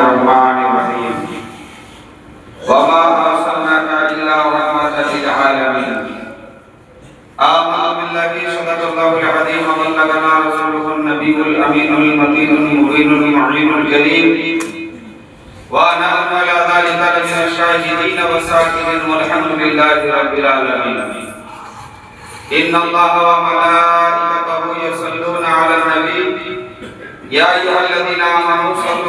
الرحمن الرحيم. وما أرسلناك إلا رحمة للعالمين. آمنا بالله صدق الله العظيم وبلغنا رسوله النبي الأمين المتين المبين المعين الكريم وأنا على ذلك لمن الشاهدين والساكنين والحمد لله رب العالمين. إن الله وملائكته يصلون على النبي. يا أيها الذين آمنوا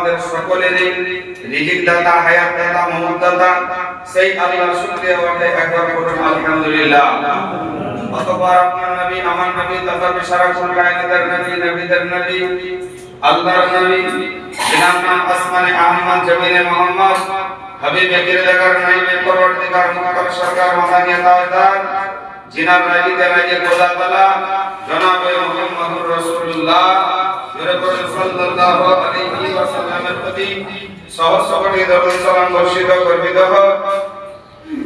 আমাদের সকলের রিজিক দাতা হায়াত দাতা মৌত দাতা সেই আল্লাহর শুকরিয়া ওয়াটে একবার করুন আলহামদুলিল্লাহ। অতঃপর আপনার নবী, আমার নবী তথা বিশারা কোন কায়নাতের নবী, নবীদের নবী, আল্লাহর নবী জিনার নাম আসমানে আহমদ, জমিনে মোহাম্মদ, হাবিব কিরদার নাইবে পরওয়ারদিগার মুক্তার সরকার, মাদানিয়া তাওয়াদার রাজিতে রাজে খোদা তাআলা, জনাবে মুহাম্মদুর রাসূলুল্লাহ ইরকম সাল্লাল্লাহু আলাইহি ওয়াসাল্লামের প্রতি সহস্র কোটি দরুদ সালাম বর্ষিত করবিত হোক।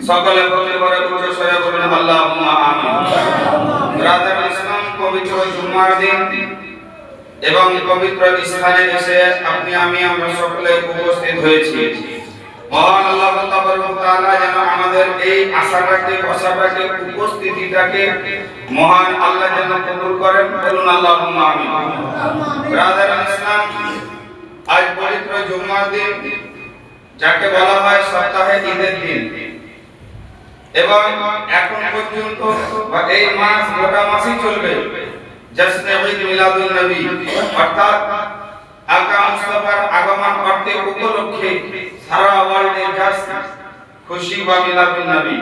সকলে বলে বলে উচ্চ স্বরে বলুন, আল্লাহুম্মা আমিন। ব্রাদার ইসলাম পবিত্র জুমার দিন এবং পবিত্র স্থানে এসে আপনি, আমি, আমরা সকলে উপস্থিত হয়েছি। যাকে বলা হয় সপ্তাহে ঈদের দিন। এবং এখন পর্যন্ত বা এই মাস, গোটা মাসই চলবে জশ্নে ঈদ মিলাদুন অর্থাৎ আকা আগমন করতে উপলক্ষে সারা ওয়ার্ল্ডের কাছে খুশি বা মিলাদুন নবী।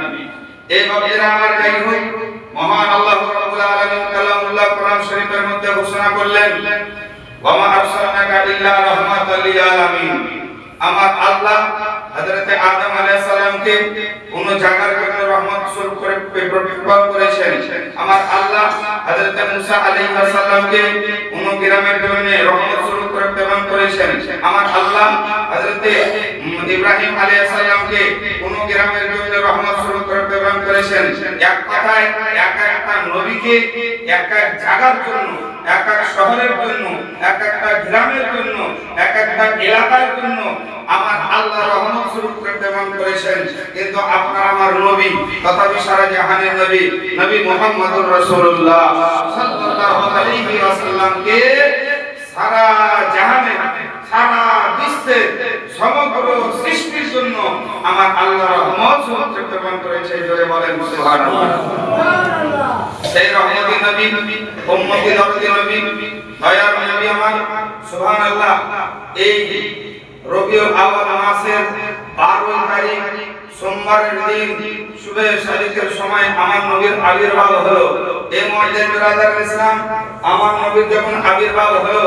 এই এরা আমার গাই হই মহান আল্লাহ রাব্বুল আলামিন কালামুল্লাহ কোরআন শরীফের মধ্যে ঘোষণা করলেন, ওয়া মা আরসালনাকা ইল্লা রাহমাতাল লিল আলামিন। আমার আল্লাহ হযরত আদম আলাইহিস সালামকে কোন জায়গার জন্য রহমত স্বরূপ করে প্রতিপাল করেছেন। আমার আল্লাহ হযরতে মুসা আলাইহিস সালামকে কোন গ্রামের জন্য রহমত স্বরূপ করে প্রেরণ করেছেন। আমার আল্লাহ হযরতে ইব্রাহিম আলাইহিস সালামকে কোন গ্রামের জন্য রহমত করেছেন। এক কথায়, এক একটা নবীকে এক এক জায়গার জন্য, এক এক শহরের জন্য, এক একটা গ্রামের জন্য, এক একটা এলাকার জন্য আমার আল্লাহ রহমত স্বরূপ প্রেরণ করেছেন। কিন্তু আপনার আমার নবী, তথাপি সারা জাহানের নবী নবী মুহাম্মদুর রাসূলুল্লাহ সাল্লাল্লাহু আলাইহি ওয়াসাল্লামকে সারা জাহানে সারা বিশ্বে সমগ্র সৃষ্টির জন্য আমার আল্লাহ রহমত স্বরূপ প্রমাণ করেছে। জোরে বলেন, সুবহানাল্লাহ। সেই রহমতি নবী উম্মতি নবী নবী, দয়ার নবী আমার, সুবহানাল্লাহ। এই রবিউল আউয়াল মাসের 12 তারিখ, সোমবারের দিন শুভে শরীফের সময় আমার নবীর আবির্ভাব হলো। এই মুহূর্তে বিরাদার ইসলাম, আমার নবীর যখন আবির্ভাব হলো,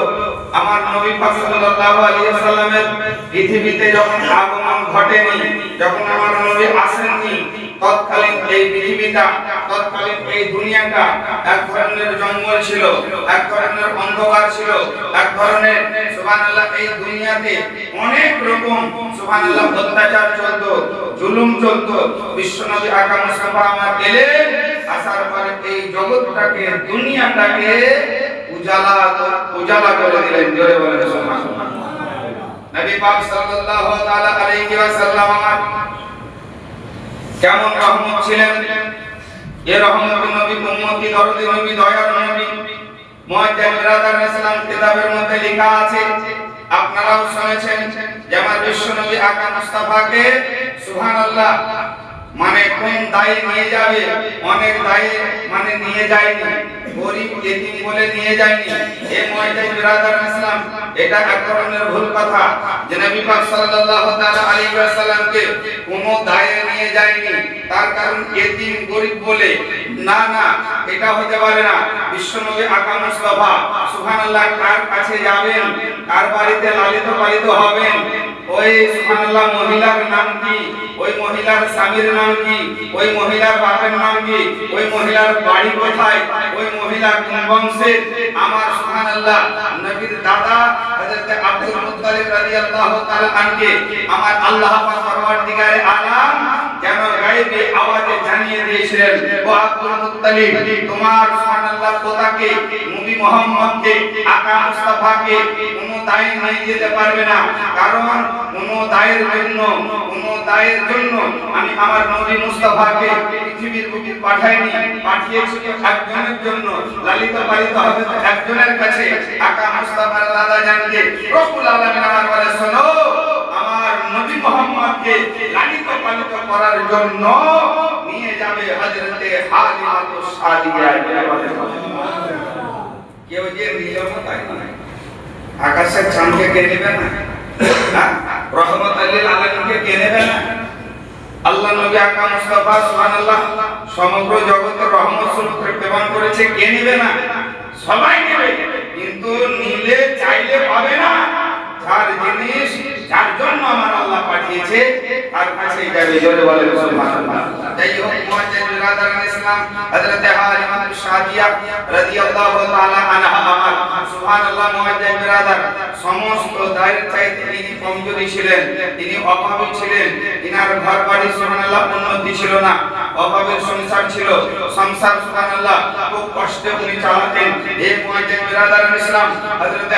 আমার নবী পাক সাল্লাল্লাহু আলাইহি সাল্লামের পৃথিবীতে যখন আগমন ঘটেনি, যখন আমার নবী আসেননি তৎকালীন এই পৃথিবীটা, তৎকালীন এই দুনিয়াটা এক ধরনের জঙ্গল ছিল, এক ধরনের অন্ধকার ছিল, এক ধরনের সুবহানাল্লাহ এই দুনিয়াতে অনেক রকম সুবহানাল্লাহ অত্যাচার চলতো, জুলুম চলতো। বিশ্বনবী আকা মুস্তাফা আমার এলেন আসার পরে এই জগৎটাকে, দুনিয়াটাকে উজালা উজালা করে দিলেন, জোরে বলেন সুবহানাল্লাহ। নবী পাক সাল্লাল্লাহু তাআলা আলাইহি ওয়াসাল্লাম কেমন রহমত ছিলেন? এ রহমত নবী উম্মতি দরদি নবী দয়ার নবী। মুয়াজ্জাম বিরাদার ইসলাম কিতাবের মধ্যে লেখা আছে, আপনারাও শুনেছেন যে আমার বিশ্ব নবী আকা মুস্তাফাকে, সুবহানাল্লাহ মানে কোন দায়ে নিয়ে যাবে? অনেক দায়ে মানে নিয়ে যায়নি। গরিব এতিম বলে নিয়ে যায়নি, এ ময়দান বিরাদার ইসলাম, এটা এক ধরনের ভুল কথা। যে নবী পাক সাল্লাল্লাহু তাআলা আলাইহি ওয়াসাল্লামকে কোন দায়ে নিয়ে যায়নি। তার কারণ এতিম গরিব বলে, না না, এটা হতে পারে না। বিশ্বনবী আকা মুস্তাফা, সুবহানাল্লাহ, কার কাছে যাবেন? কার বাড়িতে লালিত পালিত হবেন? ওই সুবহানাল্লাহ মহিলার নাম কি? ওই মহিলার স্বামীর নাম কি? ওই মহিলার বাপের নাম কি? ওই মহিলার বাড়ি কোথায়? ওই মহিলা কোন বংশের আমার সুবহানাল্লাহ, নবীর দাদা হযরত আব্দুল মুত্তালিব রাদিয়াল্লাহু তাআলা আনকে আমার আল্লাহ পাক পরওয়ারদিগারে আলাম যেন গায়েবে আওয়াজে জানিয়ে দিয়েছিলেন, ও আব্দুল মুত্তালিব, তোমার সুবহানাল্লাহ পোতাকে, নবী মুহাম্মদকে, আকা মুস্তাফাকে কোনো দায় নিয়ে যেতে পারবে না। কারণ কোনো দায়ের জন্য, কোনো দায়ের জন্য আমার নবী মুস্তাফাকে পৃথিবীর বুকে পাঠাইনি পাঠিয়েছি তো একজনের জন্য। লালিত পালিত হবে একজনের কাছে আকা মুস্তাফার দাদা জানকে রব্বুল আলামিন আমার বলে, শোনো, আমার নবী মুহাম্মদকে লালিত পালিত করার জন্য নিয়ে যাবে হযরতে হালিমাতুস সাদিয়া কেউ যে নিল তাই আকাশের চাঁদকে কে নেবে না? হ্যাঁ? রহমত আল্লিল আলমকে কে নেবে না? আল্লাহ নবী আকা মুস্তাফা সুবহানাল্লাহ, সমগ্র জগতের রহমত স্বরূপ প্রেরণ করেছে, কে নেবে না? সবাই নেবে, কিন্তু নিলে, চাইলে পাবে না। যার জিনিস যার জন্য আমার আল্লাহ পাঠিয়েছে, তার কাছে যাবে জোরে বলে সমস্ত তিনি ছিলেন ছিল না, অভাবের সংসার ছিল, সংসার খুব কষ্টে উনি চালাতেন। এই বিরাদার ইসলাম হযরত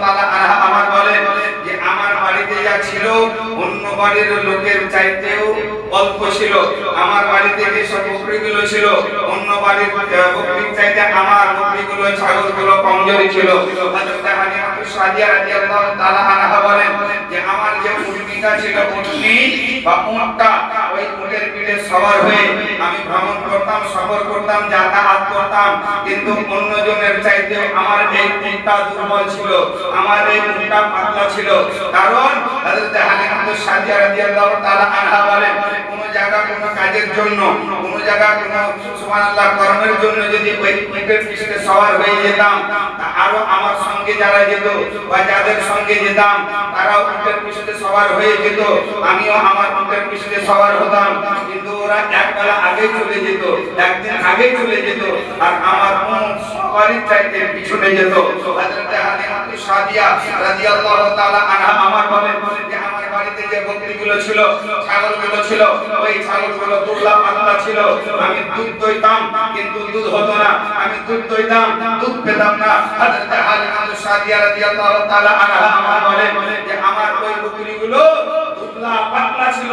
তাআলা আমার বলেন যে আমার বাড়িতে যা ছিল, অন্য বাড়ির লোকের চাইতেও অল্প ছিল। আমার বাড়িতে যে সব বকরিগুলো ছিল, অন্য বাড়ির বকরির চাইতে আমার বকরিগুলো, ছাগলগুলো কমজোরি ছিল। আনহা বলেন যে, আমার যে ছিল ওই পিঠে সওয়ার হয়ে আমি ভ্রমণ করতাম, সফর করতাম, যাতায়াত করতাম। কিন্তু অন্যজনের চাইতে আমার এই দুর্বল ছিল। আমার এই পাতলা ছিল। কারণ হযরত হালিমা সাদিয়া রাদিয়াল্লাহু তাআলা আনহা বলেন, কোন জায়গা কোন কাজের জন্য, কোন জায়গা কোন, সুবহানাল্লাহ, কর্মের জন্য যদি ওই উটের পিছনে সওয়ার হয়ে যেতাম আরও আমার সঙ্গে যারা যেত বা যাদের সঙ্গে যেতাম, তারাও উটের পিছনে সওয়ার হয়ে যেত, আমিও আমার উটের পিছনে সওয়ার হতাম। কিন্তু ওরা একবেলা আগে চলে যেত, একদিন আগে চলে যেত, আর আমার সওয়ারির চাইতে পিছনে যেত। আমার বলেন যে আমার বাড়িতে যে বকরিগুলো ছিল, ছাগলগুলো ছিল, ওই ছাগলগুলো দুর্লা পাতলা ছিল। আমি দুধ দইতাম, কিন্তু দুধ হতো না। আমি দুধ দইতাম, দুধ পেতাম না। হযরত হালিমা সাদিয়া রাদিয়াল্লাহু তাআলা আনহা আমার বলেন যে আমার ওই বকরিগুলো দুধলা পাতলা ছিল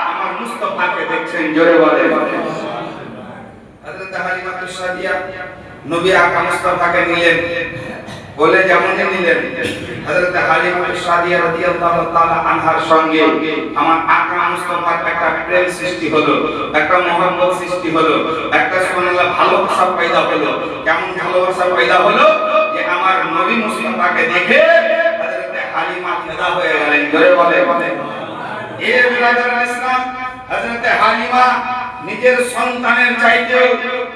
মুস্তাফাকে দেখছেন জোরে বলে হযরত হালিমা সাদিয়া নবী আকা মুস্তাফাকে নিলেন। বলে যেমন নিলেন। হযরত হালিমা সাদিয়া রাদিয়াল্লাহু তাআলা আনহার সঙ্গে আমার আকা মুস্তাফার একটা প্রেম সৃষ্টি হলো একটা মহব্বত সৃষ্টি হলো একটা সুবহানাল্লাহ ভালোবাসা পয়দা হলো। কেমন ভালোবাসা পয়দা হলো? যে আমার নবী মুস্তাফাকে দেখে হযরত হালিমা ফিদা হয়ে গেলেন। জোরে বলে বলে এ বিরাদার ইসলাম হযরত হালিমা নিজের সন্তানের চাইতেও,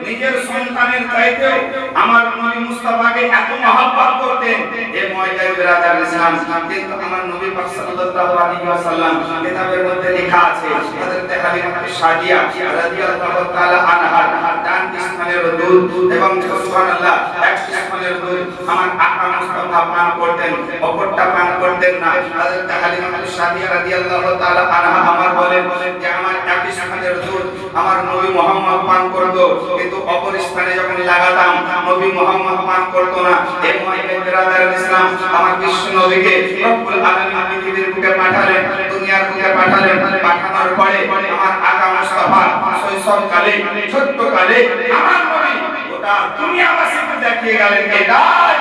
নিজের সন্তানের চাইতেও আমার নবী মুস্তাফাকে এত মহব্বত করতেন। এ ময়দান বিরাদার ইসলাম, কিন্তু আমার নবী পাক সাল্লাল্লাহু আলাইহি ওয়াসাল্লাম কিতাবের মধ্যে লেখা আছে, হযরত হালিমা সাদিয়া রাদিয়াল্লাহু তাআলা আনহার ডান স্থানের দুধ এবং সুবহানাল্লাহ, এক স্থানের দুধ আমার আকা মুস্তাফা পান করতেন, অপরটা পান করতেন না। হযরত হালিমা সাদিয়া রাদিয়াল্লাহু তাআলা আনহা আমার বলেন যে, আমার এক স্থানের দুধ আমার নবী মোহাম্মদ পান করতো। কিন্তু অপর স্থানে যখন লাগাতাম, নবী মোহাম্মদ পান করতো না। ইসলাম আমার বিশ্ব নবীকে রব্বুল আলামিন পৃথিবীর বুকে পাঠালেন, দুনিয়ার বুকে পাঠালেন। পাঠানোর পরে আমার আকা মুস্তাফা শৈশব কালে ছোট্ট কালে আমার নবী গোটা দুনিয়াবাসীকে দেখিয়ে গেলেন এটাই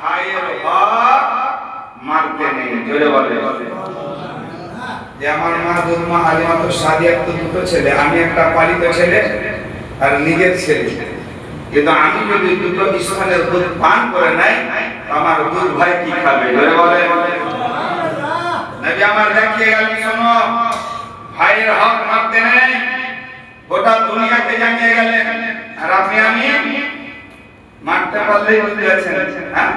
ভাইয়ের হক মারতে নেই। জোরে বলে। যে আমার মা দুর্মা হালিমা তো সাদিয়া তো দুটো ছেলে, আমি একটা পালিত ছেলে আর নিজের ছেলে। কিন্তু আমি যদি দুটো ইসমানের দুধ পান করে নাই আমার দুধ ভাই কি খাবে? জোরে বলে নবী আমার দেখিয়ে গেল, শোনো, ভাইয়ের হক মারতে নেই, গোটা দুনিয়াকে জানিয়ে গেলেন। আর আপনি, আমি মারতে পারলেই বুঝতে আছেন হ্যাঁ?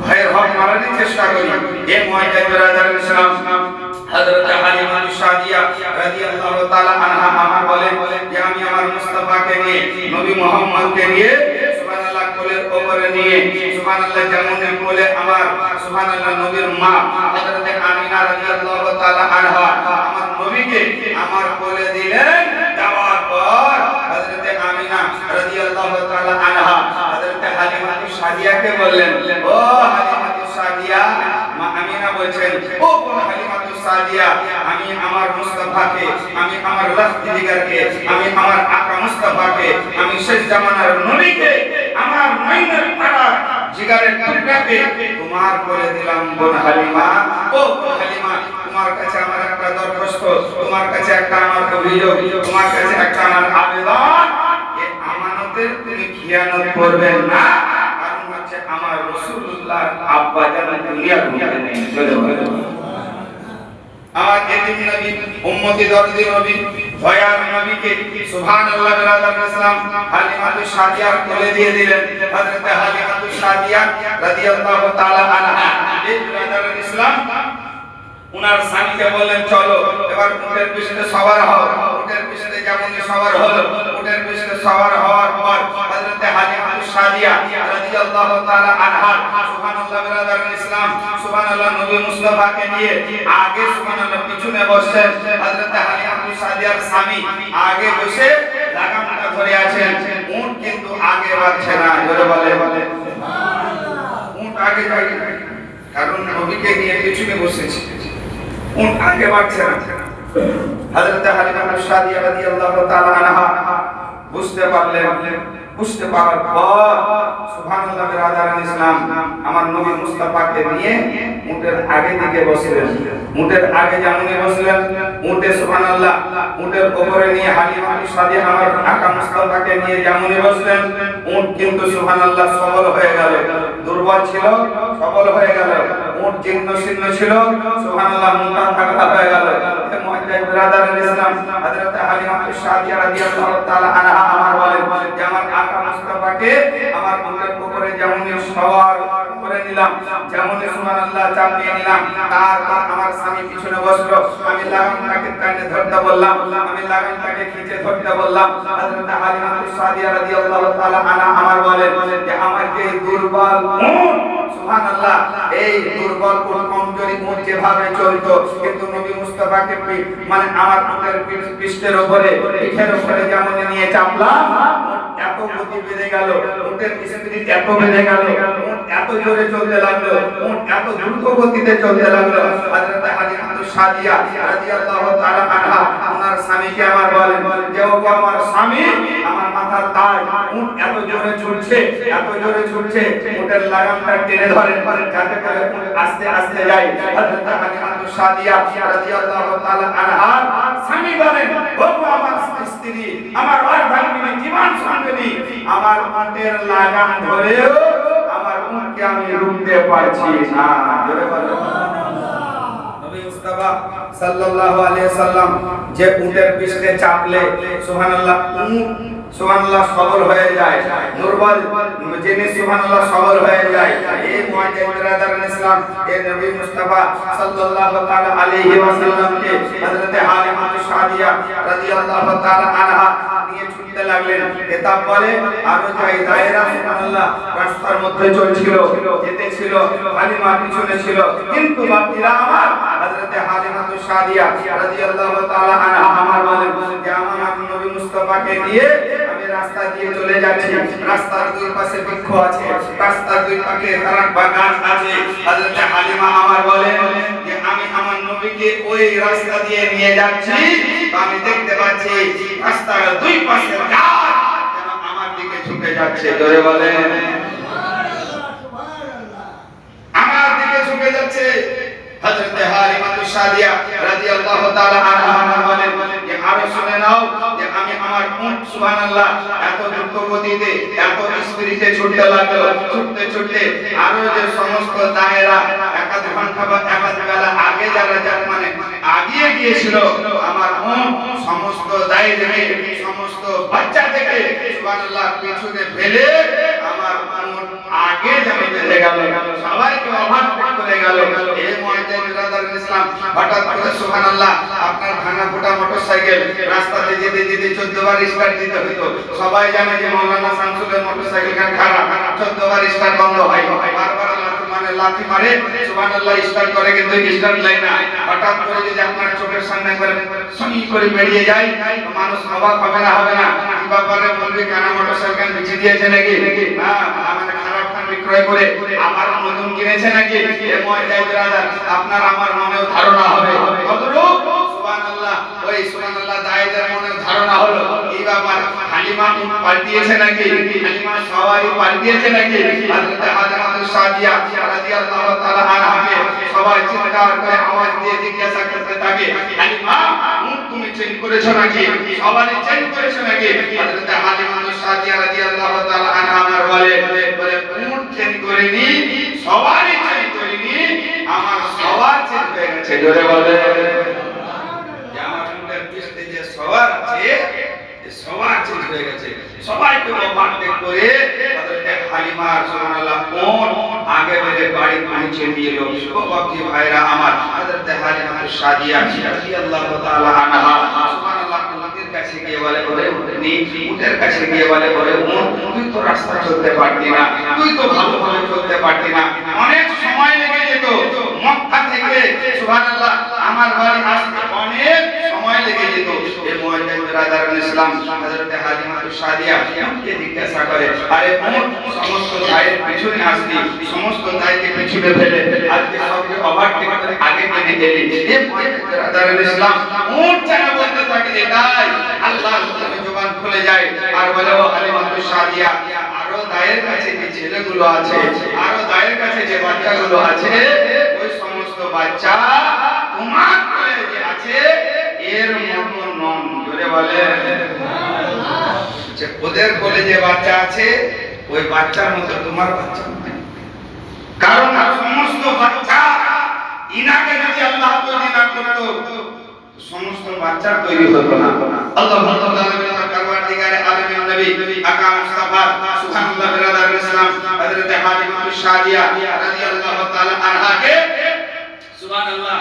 ভাইয়ের হক মারারই চেষ্টা করি। এ মুআইয়াদ বিরাদার ইসলাম হযরত হালিমা সাদিয়া রাদিয়াল্লাহু তাআলা আনহা আমার বলেন যে আমি আমার মুস্তাফাকে নিয়ে, নবী মুহাম্মদকে নিয়ে সুবহানাল্লাহ কোলের উপরে নিয়ে, সুবহানাল্লাহ যেমন কোলে আমার, সুবহানাল্লাহ নবীর মা হযরত আমিনা রাদিয়াল্লাহু তাআলা আনহা আমার নবীকে আমার কোলে দিলেন দেওয়ার পর হযরত আমিনা রাদিয়াল্লাহু তাআলা আনহা হযরত হালিমা সাদিয়াকে বললেন, ও হালিমা সাদিয়া মা আমিনা বলছেন, ও কোন হালিমা সাদিয়া আমি আমার মুস্তাফাকে, আমি আমার লাখতি দিগারকে আমি আমার আকা মুস্তাফাকে, আমি শেষ জামানার নবীকে, আমার মাইনের পাড়া জিগারের টুকরাকে তোমার করে দিলাম বোন হালিমা। ও হালিমা, তোমার কাছে আমার একটা দরখাস্ত, তোমার কাছে একটা আমার অভিযোগ, তোমার কাছে একটা আমার আবেদন। এ আমানতের তুমি খিয়ানত করবেন না, কারণ হচ্ছে আমার রাসূলুল্লাহ আব্বা জান দুনিয়ার মধ্যে নেই। আমার এতিম নবী উম্মতি দরদি নবী, দয়ার নবীকে সুবহানাল্লাহ বিরাদার ইসলাম হালিমাতু সাদিয়ার কোলে দিয়ে দিলেন। হযরত হালিমাতু সাদিয়া রাদিয়াল্লাহু তাআলা আনহা। এই ইসলাম উনার স্বামীকে বললেন চলো এবার উটের পিছনে সওয়ার হও। উটের পিছনে যেমন সবার হলো উটের পিছনে সওয়ার হওয়ার পর হযরত হালিমাতু সাদিয়া রাদিয়াল্লাহু তাআলা আনহা সুবহানাল্লাহ বিরাদার ইসলাম সুবহানাল্লাহ নবী মুস্তাফাকে নিয়ে আগে সুবহানাল্লাহ পিছনে বসছেন। হযরত হালিমাতু সাদিয়ার স্বামী আগে বসে লাগামটা ধরে আছেন। উট কিন্তু আগে বাড়ছে না জোরে বলে। বলে উট আগে যায় না। কারণ নবীকে নিয়ে পিছনে বসেছে। আগে বাড়ছে না। হযরত হালিমা সাদিয়া রাদিয়াল্লাহু তাআলা আনহা বুঝতে পারলেন, বুঝতে পারার পর সুবহানাল্লাহ বিরাদারান ইসলাম আমার নবী মুস্তাফাকে নিয়ে উটের আগে দিকে বসলেন। উটের আগে যেমনই বসলেন। উটে সুবহানাল্লাহ, উটের উপরে নিয়ে হালিমা সাদিয়া আমার আকা মুস্তাফাকে নিয়ে যেমনই বসলেন। উট কিন্তু সুবহানাল্লাহ সবল হয়ে গেল। দুর্বল ছিল, সবল হয়ে গেল। উট চিহ্ন চিহ্ন ছিল। সুবহানাল্লাহ মোটা থাকা হয়ে গেল। ইসলাম, হযরত সাদিয়া রাদিয়াল্লাহু তাআলা আমার বলেন যে, আমার আকা মুস্তাফাকে আমার উটের উপরে যেমনই সওয়ার করে নিলাম। যেমনই সুবহানাল্লাহ চাপিয়ে নিলাম। তারপর আমার স্বামী পিছনে বসল। আমি লাগামটাকে টানে ধরতে বললাম। আমি লাগামটাকে খিচে ধরতে বললাম। হযরত হালিমা সাদিয়া রাদিয়াল্লাহু তাআলা আনহা আমার বলেন যে, আমার যে দুর্বল সুবহানাল্লাহ, এই দুর্বল কোন কমজোরি উট যেভাবে চলতো, কিন্তু নবী মুস্তাফাকে মানে আমার উটের পৃষ্ঠের উপরে, পিঠের উপরে যেমন নিয়ে চাপলাম, এত গতি বেড়ে গেল উটের স্পিরিট এত বেড়ে গেল এত জোরে চলতে লাগল উট এত দ্রুত গতিতে চলতে লাগল। হযরত সাদিয়া রাদিয়াল্লাহু তাআলা আনহা স্বামীকে আমার বলেন, যে আমার স্বামী, আমার মাথার তার উট এত জোরে ছুটছে, এত জোরে ছুটছে উটের লাগামটা টেনে করে আস্তে আস্তে যায়। হযরত সাদিয়া রাদিয়াল্লাহু তাআলা আনহা স্বামী আমার স্ত্রী, আমার জীবন আমার উটের লাগাম ধরেও আমার উটকে আমি রুখতে পারছি না জোরে বলো নবী মুস্তাফা সাল্লাল্লাহু আলাইহি সাল্লাম যে উটের পিছনে চাপলে সুবহানাল্লাহ উট সুবহানাল্লাহ সবল হয়ে যায়। দুর্বল যিনি সুবহানাল্লাহ সবল হয়ে যায়, এই মুআজ্জাজ বিরাদারান ইসলাম এই নবী মুস্তাফা সাল্লাল্লাহু তাআলা আলাইহি ওয়াসাল্লামকে হযরত হালিমা সাদিয়া রাদিয়াল্লাহু তাআলা আনহা নিয়ে ছুটতে লাগলেন। কিতাব বলে, আরও যাই দায়রা সুবহানাল্লাহ রাস্তার মধ্যে চলছিল, যেতে ছিল হালিমা পিছনে ছিল। কিন্তু বাপজিরা আমার, হযরতে হালিমা সাদিয়া রাদিয়াল্লাহু তাআলা আনহা আমার বলেন যে, আমার নবী মুস্তাফাকে আমি রাস্তা দিয়ে চলে যাচ্ছি। রাস্তার দুই পাশে বৃক্ষ আছে। রাস্তার দুই পাশে তারাক বা গাছ আছে। হযরতে হালিমা আমার বলেন যে, আমি আমার নবীকে ওই রাস্তা দিয়ে নিয়ে যাচ্ছি। আমি দেখতে পাচ্ছি রাস্তার দুই পাশে গাছ যেন আমার দিকে ঝুঁকে যাচ্ছে। জোরে বলেন। আমার দিকে ঝুঁকে যাচ্ছে। হযরতে হালিমা সাদিয়া রাদিয়াল্লাহু তাআলা আনহা বলেন আরও শুনে নাও যে আমি আমার উট সুবহানাল্লাহ, এত দ্রুত গতিতে এত স্পিরিটে ছুটতে লাগল, ছুটতে ছুটতে আরও যে সমস্ত দায়েরা এক আধ ঘণ্টা বা এক আধ বেলা আগে যারা যার মানে আগিয়ে গিয়েছিল, আমার উট সমস্ত দায় থেকে সমস্ত বাচ্চা থেকে সুবহানাল্লাহ পিছনে ফেলে আগে যাবে বেঁধে গেল, সবাইকে ওভারটেক করে গেল, এই মুয়াজ্জিন বিরাদার ইসলাম। হঠাৎ করে, সুবহানাল্লাহ, আপনার ভাঙা ফোটা মোটরসাইকেল, রাস্তাতে যেতে যেতে 14 বার স্টার্ট দিতে হতো সবাই জানে যে মাওলানা শামসুলের মোটরসাইকেল খান খারাপ? 14 বার স্টার্ট বন্ধ হয়। বারবার মানে লাথি মারে, সুবহানাল্লাহ স্টার্ট করে কিন্তু স্টার্ট লাইন না। হঠাৎ করে যদি আপনার চোখের সামনে করে সুই করে বেরিয়ে যায় মানুষ অবাক হবে না হবে না। ব্যাপারে বলবে? কানা মোটরসাইকেল বিছে দিয়েছে নাকি? না মানে খারাপ বিক্রয় করে আবার নতুন কিনেছে নাকি? আপনার আমার মনেও ধারণা হবে। কতটুকু? সুবহানাল্লাহ, ওই আমার চেঞ্জ করিনি সবারই চেঞ্জ করিনি আমার সবার চেঞ্জ হয়ে গেছে। জোরে বলে। আমার উটের পিছনে যে সবার আছে সবার চেঞ্জ হয়ে গেছে সবাইকে ওভারটেক করে হযরতে হালিমা সুবহানাল্লাহ কোন আগে বেরে বাড়ি পৌঁছে দিয়ে লোক বাপজি ভাইরা আমার হযরতে হালিমা সাদিয়া রাদিয়াল্লাহু তাআলা আনহা। কাছে গিয়ে বলে বলে উটনি উটের কাছে গিয়ে বলে বলে উন তুই তো রাস্তা চলতে পারতি না, তুই তো ভালোভাবে চলতে পারতি না। অনেক সময় লেগে যেত। মক্কা থেকে, সুবহানাল্লাহ, আমার বাড়ি আসতে অনেক সময় লেগে যেত। এই মুয়াজ্জিন বিরাদারুল ইসলাম, হযরত হালিমা সাদিয়া উটকে জিজ্ঞাসা করে, আরে উট সমস্ত দায়ের পিছনে আসলি সমস্ত দায়কে পিছনে ফেলে, আজকে সবকে ওভারটেক করে আগে কেনে গেলি এই মুয়াজ্জিন বিরাদারুল ইসলাম উট যেন বলতে থাকে এটাই আল্লাহর হুকুমে জবান খুলে যায়। আর বলে, ও হালিমা সাদিয়া আরও দায়ের কাছে যে ছেলেগুলো আছে আরও দায়ের কাছে যে বাচ্চাগুলো আছে ওই সমস্ত বাচ্চা তোমার যে আছে এর মতো নন। জোরে বলে যে ওদের কোলে যে বাচ্চা আছে ওই বাচ্চার মতো তোমার বাচ্চা কারণ আর সমস্ত বাচ্চা ইনাকে যদি আল্লাহ তৈরি না করতো সমস্ত বাচ্চা তৈরি হতো না। আল্লাহ রাব্বুল আলামিন কারবার নবী আকা মুস্তাফা সুবহানাল্লাহ বিরাদার ইসলাম হযরত হালিমা সাদিয়া রাদিয়াল্লাহু তাআলা আনহাকে সুবহানাল্লাহ।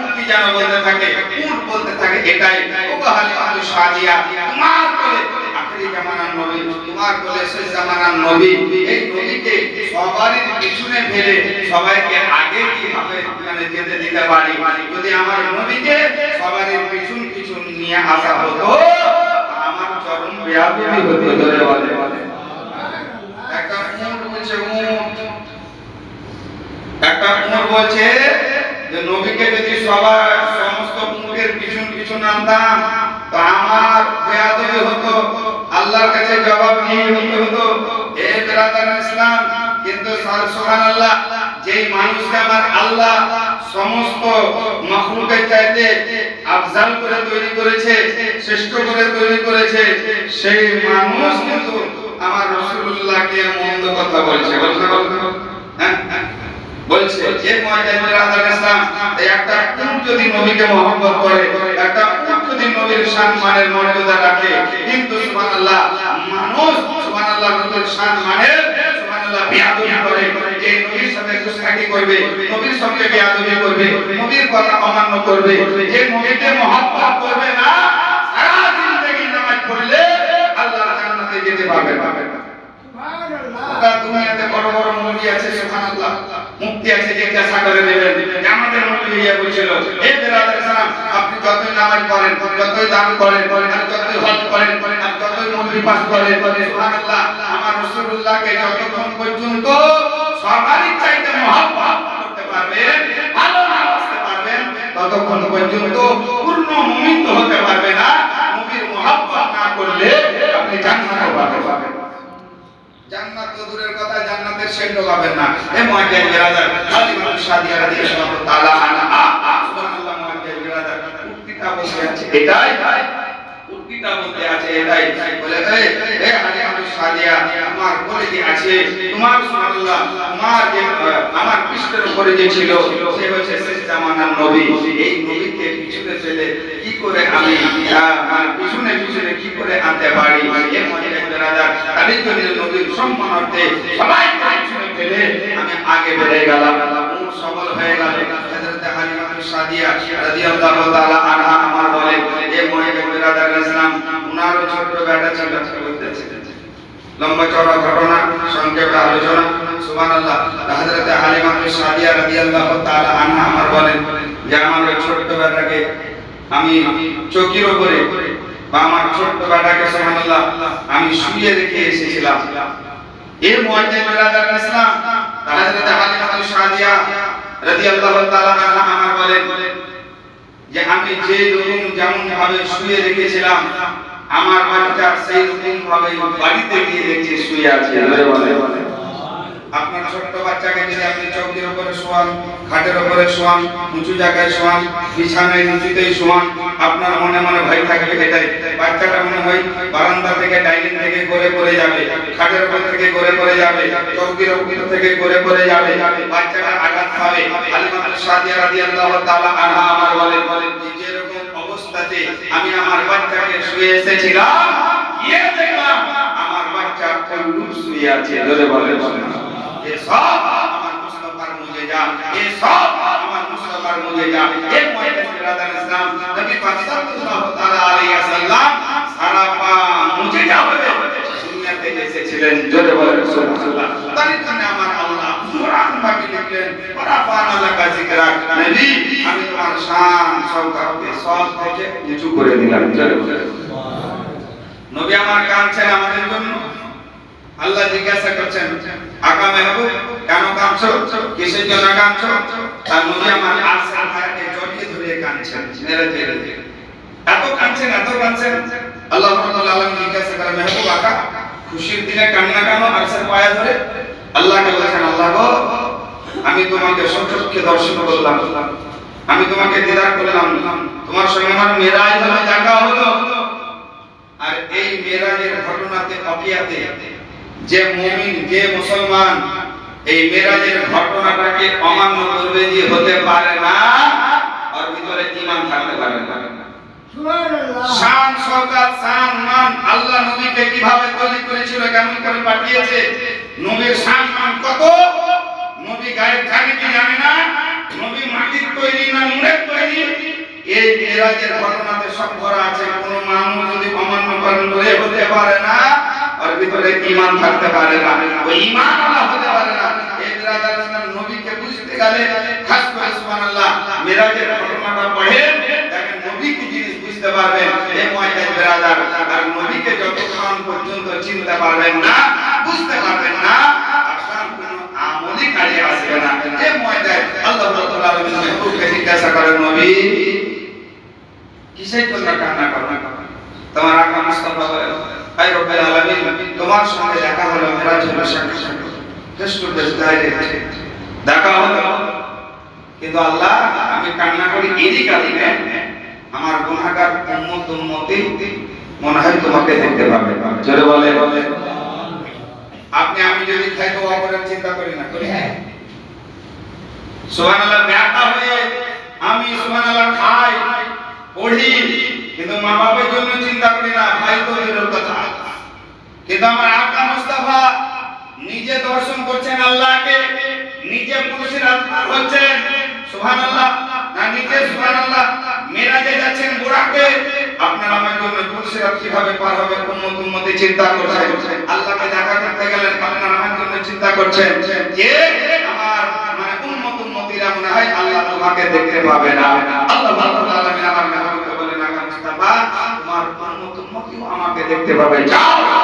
উট যেন বলতে থাকে উট বলতে থাকে এটাই। ও হালিমা সাদিয়া তোমার কোলে আখেরি জামানার নবী তোমার কোলে শেষ জামানার নবী এই নবীকে সবারই পিছনে ফেলে সবাইকে আগে কীভাবে মানে যেতে দিতে পারি? যদি আমার নবীকে সবারই পিছন পিছন নিয়ে আসা হতো বেয়াদবি হতো ধরে বলে। একটা উট বলছে উট একটা উট বলছে যে নবীকে যদি সবার সমস্ত উটের পিছন পিছন আনতাম তো আমার বেয়াদবি হতো আল্লাহর কাছে জবাব দিয়ে হতে হতো। এ বেরাদার ইসলাম কিন্তু সুবহানাল্লাহ যেই মানুষকে আমার আল্লাহ সমস্ত মাখলুকের চাইতে আফজাল করে তৈরি করেছে, শ্রেষ্ঠ করে তৈরি করেছে, সেই মানুষ কিন্তু আমার রাসূলুল্লাহকে মন্দ কথা বলছে। বলতে বলতে বলছে। যে মুআজ্জিনের আদার ইসলাম একটা উট যদি নবীকে মহব্বত করে, একটা উট যদি নবীর সম্মানের মর্যাদা রাখে। কিন্তু সুবহানাল্লাহ, মানুষ সুবহানাল্লাহ নবীর সম্মানের আল্লাহ বিয়াদবি করে। যে নবীর সাথে গুস্তাখি করবে, নবীর সঙ্গে বিয়াদবি করবে, নবীর কথা অমান্য করবে। যে নবীকে মহব্বত করবে না, সারা জীবন নামাজ পড়লে আল্লাহ জান্নাতে যেতে পারবে না। সুবহানাল্লাহ। দুনিয়াতে বড় বড় মুফতি আছে, সুবহানাল্লাহ। মুক্তি আছে, যে কেসা করে দেবেন আমাদের মুফতি ইয়া বলছিল, হে বেরাদার সালাম, আপনি যতই নামাজ পড়েন, যতই দান করেন, আর যতই হজ করেন, আর যতই মুফতি পাস করেন, সুবহানাল্লাহ রাসূলুল্লাহকে যতক্ষণ পর্যন্ত সবারই চাইতে মহব্বত করতে পারবেন, ভালো ভালোবাসতে পারবেন, ততক্ষণ পর্যন্ত পূর্ণ মুমিন হতে পারবে না। নবীর মহব্বত না করলে আপনি পাবেন। জান্নাত দূরের কথা, জান্নাতের পাবেন না। এ বিরাদার রাদিয়াল্লাহু তাআলা আনহা। সুবহানাল্লাহ বিরাদার উক্তিটা এটাই বলতে আছে, এটাই বলে হালিমা সাদিয়া, আমার বলে যে আছে? তোমার সুবহানাল্লাহ, তোমার যে আমার পৃষ্ঠের উপরে যে ছিল, সে হচ্ছে শেষ জামানার নবী। এই নবীকে পিছনে ফেলে কি করে আমি পিছনে পিছনে কি করে আনতে পারি? এ মুআজ্জাজ বিরাদার তাদের জন্য নবীর সম্মানার্থে সবাই ফেলে আমি আগে বেড়ে গেলাম। সবল হয়ে গেল। হযরত হালিমা সাদিয়া রাদিয়াল্লাহু তাআলা আনহা বলে এ মুআজ্জাজ বিরাদার ইসলাম উনার ছোট বেটা ছিল লম্বা চড়া ঘটনা, সংক্ষেপে আলোচনা। সুবহানাল্লাহ, হযরত হালিমা সাদিয়া রাদিয়াল্লাহু তাআলা আনহা আমার বলেন যে, আমার ওই ছোট্ট বেটাকে আমি চকির উপরে বা আমার ছোট্ট বেটাকে সুবহানাল্লাহ, আমি শুয়ে রেখে এসেছিলাম। এর মুআজ্জিজ বিরাদার ইসলাম, হযরত হালিমা সাদিয়া রাদিয়াল্লাহু তাআলা আনহা আমার বলেন যে আমি যে রকম যেমন ভাবে শুয়ে রেখেছিলাম আমার বাচ্চা সেই রকম ভাবে বাড়িতে গিয়ে দেখছে শুয়ে আছে। আপনার ছোট্ট বাচ্চাকে যদি আপনি চৌকির উপরে শোয়ান খাটের উপরে শোয়ান উঁচু জায়গায় শোয়ান বিছানায় নিচুতেই শোয়ান আপনার মনে মনে ভয় থাকবে এটাই বাচ্চাটা মনে হয় বারান্দা থেকে ডাইনিং থেকে গড়ে পড়ে যাবে, খাটের উপর থেকে গড়ে পড়ে যাবে, চৌকির উপর থেকে গড়ে পড়ে যাবে। বাচ্চাটা আঘাত পাবে। আলিমাতুল সাদিয়া রাদিয়াল্লাহু তাআলা আনহা আমার বলেন বলেন যেরকম অবস্থাতে আমি আমার বাচ্চাকে শুয়ে এসেছিলাম, গিয়ে দেখলাম আমার বাচ্চা কল্লু শুয়ে আছে। ধরে বলে বলে এ সব আমার মুস্তাফার মুজেজা, এ সব আমার মুস্তাফার মুজেজা এ মুআজ্জিজ বিরাদার ইসলাম, নবী পাক সাল্লাল্লাহু তাআলা আলাইহি ওয়াসাল্লাম সারা পা মুজেজা হয়ে দুনিয়াতে এসেছিলেন, জোরে বলেন সুবহানাল্লাহ। তার জন্য আমার আল্লাহ কুরআন পাকে লিখলেন ওয়ারাফানা লাকা যিকরাক নবী, আমি তোমার শান সওকাতকে সব থেকে নিচু করে দিলাম, জোরে নবী আমার কাঁদছেন আমাদের জন্য। আল্লাহ জিজ্ঞাসা করছেন আকা মেহবুব কেন কাঁদছো? কিসের জন্য কাঁদছো? খুশির দিনে কান্না পায়া ধরে? আল্লাহকে আল্লাহ আমি তোমাকে সচক্ষে দর্শন করলাম। আমি তোমাকে দিদার করলাম। তোমার সঙ্গে আমার হলো দেখা হলো। আর এই মেরাজের ঘটনাতে অকিয়াতে যে মুমিন, যে মুসলমান এই মেরাজের ঘটনাটাকে অমান্য করবে যে হতে পারে না আর ভিতরে ঈমান থাকতে পারে না। শান শান মান আল্লাহ নবীকে কীভাবে তৈরি করেছিল কেমন করে পাঠিয়েছে নবীর শান মান কত? নবী গায়েব জানে কি জানে না? নবী মাটির তৈরি না নূরের তৈরি? এই মেরাজের ঘটনাতে সব ভরা আছে কোন মানুষ যদি অমান্য করেন বলে হতে পারে না আর ভিতরে ঈমান থাকতে পারে না। ওই ঈমান আল্লাহ হতে পারে এই নবীকে বুঝতে গেলে খাস করে সুবহানাল্লাহ, মেরাজের ঘটনাটা পড়েন নবী জিনিস বুঝতে পারবেন? আর নবীকে যতক্ষণ পর্যন্ত চিনতে পারবেন না, বুঝতে পারবেন না তোমার সঙ্গে দেখা হলো সাক্ষাৎ দেখা হলো কিন্তু আল্লাহ আমি কান্না করি এরই কারণে আমার গুনাহগার উম্মত উম্মতি মনে হয় তোমাকে দেখতে পাবে জোরে বলে বলে আপনি আমি যদি খাই তো অপরের চিন্তা করি না করি হ্যাঁ সুবহানাল্লাহ হয়ে আমি সুবহানাল্লাহ খাই পড়ি কিন্তু মা বাবার জন্য চিন্তা করি না ভাই তো কথা কিন্তু আমার আকা মুস্তাফা নিজে দর্শন করছেন আল্লাহকে, নিজে পুরুষের আত্মার হচ্ছেন। সুহান আল্লাহ না নিজে সুহান আল্লাহ মেরাজে যাচ্ছেন বুড়াকে। আপনারা আমার জন্য পুরুষের পুরুষেরা কীভাবে পার হবে উন্মত উন্মতি চিন্তা করছেন? আল্লাহকে দেখা করতে গেলেন, আপনারা আমার জন্য চিন্তা করছেন যে আমার মানে উন্মত উন্মতিরা মনে হয় আল্লাহ তোমাকে দেখতে পাবে না। আল্লাহ ভালো আলমী আমার মেহবুবকে বলেন আকাম মুস্তাফা তোমার উন্মত উন্মতিও আমাকে দেখতে পাবে। যাও!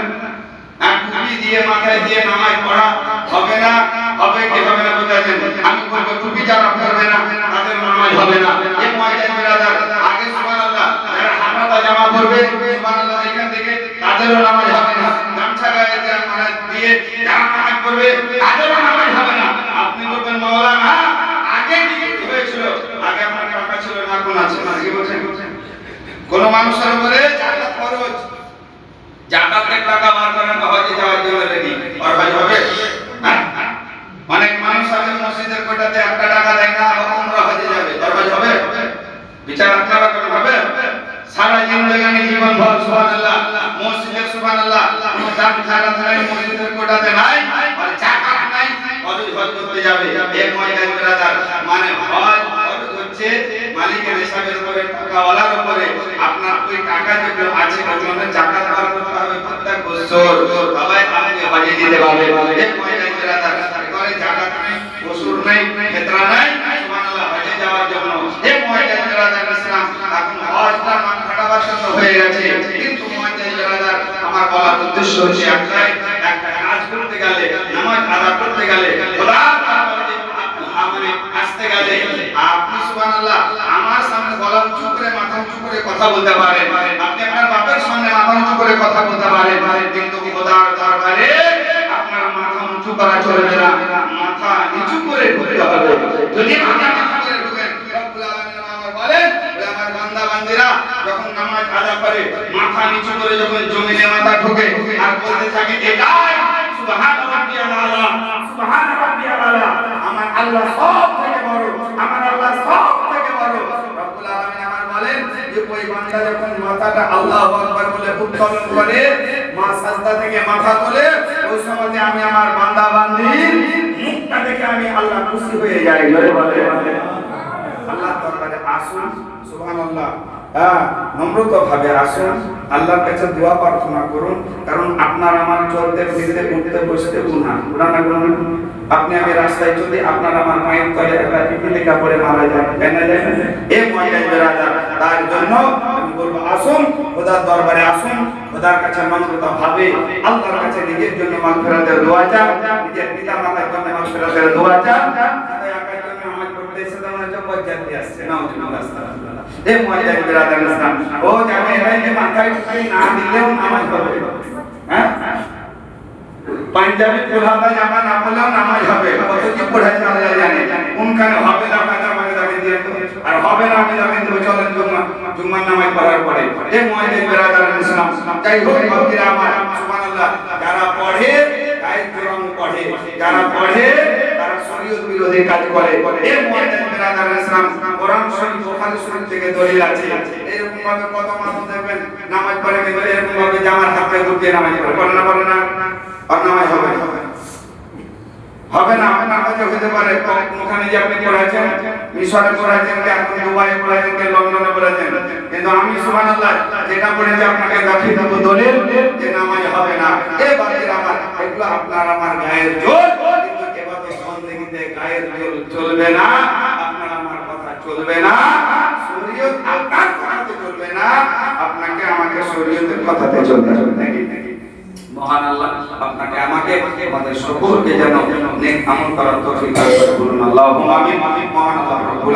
টুপি দিয়ে মাথায় দিয়ে নামাজ পড়া হবে না, হবে কি হবে না বুঝাচ্ছেন আমি বলব টুপি যারা পড়বে না, তাদের নামাজ হবে না। এ ময়দান বিরাদার আগে সুবহানাল্লাহ, যারা হাফাতা জামা পরবে সুবহানাল্লাহ এখান থেকে তাদেরও নামাজ হবে না গামছা গায়ে যারা নামাজ দিয়ে যারা নামাজ পড়বে তাদেরও নামাজ হবে না আপনি বলবেন মাওলানা আগে কি কি হয়েছিল আগে আপনার টাকা ছিল না কোন আছে না কি বলছেন কোন মানুষের উপরে জাকাত ফরজ জাকাতের টাকা বার করেন হজে যাওয়ার জন্য রেডি আর হজ হবে হ্যাঁ? অনেক মানুষ আছে মসজিদের কোটাতে একটা টাকা দেয় না আবার উমরা হজে যাবে আর হজ হবে বিচার আপনারা করেন হবে সারা জিন্দগানি জীবন ভর সুবহানাল্লাহ মসজিদের সুবহানাল্লাহ দান খানা ছাড়াই মসজিদের কোটাতে নাই আর জাকাত নাই। হজ হজ করতে যাবে। এক ময়দান ব্রাদার মানে হজ হজ হচ্ছে মালিকের হিসাবের উপরে টাকাওয়ালার উপরে। আপনার ওই টাকা যেগুলো আছে ওগুলো জাকাত বার করতে হবে প্রত্যেক বছর। সবাই আপনি হজে দিতে পারবে এক ময়দান ব্রাদার ঘরে জাকাত নাই ওসুর নাই ফিতরা নাই। সুবহানাল্লাহ হজে যাওয়ার জন্য। এক ময়দান ব্রাদার ইসলাম। এখন হজটা নাম খাটাবার জন্য হয়ে গেছে। কিন্তু ময়দান ব্রাদার আমার বলার উদ্দেশ্য হচ্ছে একটাই একটা কাজ করতে গেলে, নামাজ আদা করতে গেলে খোদার আসতে গেলে, আপনি সুবহানাল্লাহ আমার সামনে গলা উঁচু করে, মাথা উঁচু করে কথা বলতে পারেন। আপনি আপনার বাপের সামনে মাথা উঁচু করে কথা বলতে পারেন। কিন্তু খোদার দরবারে আপনার মাথা উঁচু করা চলবে না। মাথা নিচু করে ঢুকতে হবে। যদি মাথা নিচু করে ঢুকেন রব্বুল আলামিন আমার বলেন ওই আমার বান্দিরা যখন নামাজ আদা করে, মাথা নিচু করে যখন জমিনে মাথা ঢোকে, আর বলতে থাকে, এটাই রাব্বিয়াল আলা রাব্বিয়াল আলা আমার আল্লাহ সব থেকে বড়, আমার আল্লাহ সব থেকে বড়। রব্বুল আলামিন আমার বলেন যে, ওই বান্দা যখন মাথাটা আল্লাহু আকবার বলে উত্তোলন করে, মা সাজদা থেকে মাথা ওই আমি আমার বান্দা বান্দির মুখটা দেখে আমি আল্লাহ খুশি হয়ে যাই। বলে আল্লাহ আসুন, সুবহানাল্লাহ। হ্যাঁ নম্রত ভাবে আসুন, আল্লাহর কাছে দোয়া প্রার্থনা করুন, কারণ আপনার আমার চলতে ফিরতে উঠতে বসতে না গুনাহ না? আপনি আমি রাস্তায় যদি আপনার আমার মায়ের তলে একটা পিপিলিকা পড়ে মারা যায় কেন যায় এ ময়দান বেরাদার তার জন্য আমি বলব, আসুন, খোদার দরবারে আসুন, খোদার কাছে নম্রতা ভাবে, আল্লাহর কাছে নিজের জন্য মাগফিরাতের দোয়া চান, নিজের পিতা মাতার জন্য মাগফিরাতের দোয়া চান তাই আকার জন্য আমার আসছে, নাউজুবিল্লাহ আস্তাগফিরুল্লাহ এ ময়দান বেরাদার ইসলাম ও জানে ভাই যে মাথায় টুপি না দিলেও নামাজ হবে। হ্যাঁ? পাঞ্জাবি ফুলহাতা জামা না পড়লেও নামাজ হবে। কত কি পড়াইছে আল্লাহ জানে। কোনখানে হবে না কাজা আমাকে দাবি দিয়ে। আর হবে না আমি দাবি দেবো চলেন জুম্মা, জুম্মার নামাজ পড়ার পরে। এ মুয়াজ্জিন বেরাদার ইসলাম। যাই হোক ভক্তিরা আমার সুবহানাল্লাহ। যারা পড়ে গায়ে জোরাম পড়ে যারা পড়ে তারা শরীয়ত বিরোধী কাজ করে। এ মুয়াজ্জিন বেরাদার ইসলাম কোরআন শরীফ বুখারী শরীফ থেকে দলিল আছে। এরকম ভাবে কত মানুষ দেখবেন নামাজ পড়ে কিন্তু এরকম ভাবে জামার হাতে গুটিয়ে নামাজ পড়ে। পড়ে না পড়ে না। আর নামাজ হবে না। হবে না আপনার হতে পারে। ওখানে যে আপনি পড়াচ্ছেন মিশরে পড়াচ্ছেন কি আপনি দুবাই পড়াচ্ছেন কি লন্ডনে পড়াচ্ছেন কিন্তু আমি সুবহানাল্লাহ যেটা পড়েছি আপনাকে দেখিয়ে দেবো দলিল যে নামাজ হবে না। এ বাকির আমার এগুলো আপনার আমার গায়ের জোর। চলবে না, আপনার আমার কথা চলবে না, শরীয়ত আপনার কথাতে চলবে না, আপনাকে আমাকে শরীয়তের কথাতে চলতে নাকি? মহান আল্লাহ, আপনাকে আমাকে, আমাদের সকলকে যেন নেক আমল করার তৌফিক দান করে বলুন আল্লাহুম্মা মহান আল্লাহ রব্বুল